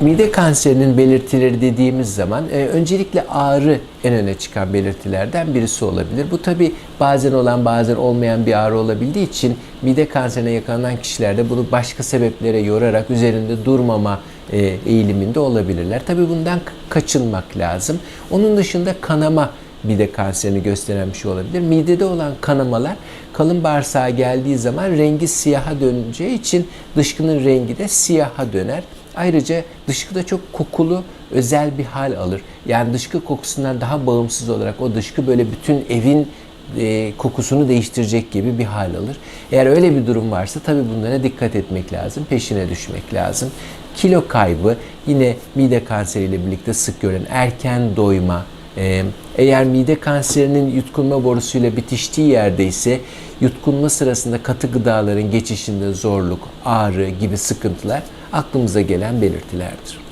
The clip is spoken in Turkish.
Mide kanserinin belirtileri dediğimiz zaman e, öncelikle ağrı en öne çıkan belirtilerden birisi olabilir. Bu tabi bazen olan bazen olmayan bir ağrı olabildiği için mide kanserine yakalanan kişilerde bunu başka sebeplere yorarak üzerinde durmama e, eğiliminde olabilirler. Tabi bundan kaçınmak lazım. Onun dışında kanama mide kanserini gösteren bir şey olabilir. Midede olan kanamalar kalın bağırsağa geldiği zaman rengi siyaha döneceği için dışkının rengi de siyaha döner. Ayrıca dışkı da çok kokulu, özel bir hal alır. Yani dışkı kokusundan daha bağımsız olarak o dışkı böyle bütün evin e, kokusunu değiştirecek gibi bir hal alır. Eğer öyle bir durum varsa tabii bunlara dikkat etmek lazım, peşine düşmek lazım. Kilo kaybı yine mide kanseriyle birlikte sık görülen erken doyma, ee, eğer mide kanserinin yutkunma borusuyla bitiştiği yerde ise yutkunma sırasında katı gıdaların geçişinde zorluk, ağrı gibi sıkıntılar aklımıza gelen belirtilerdir.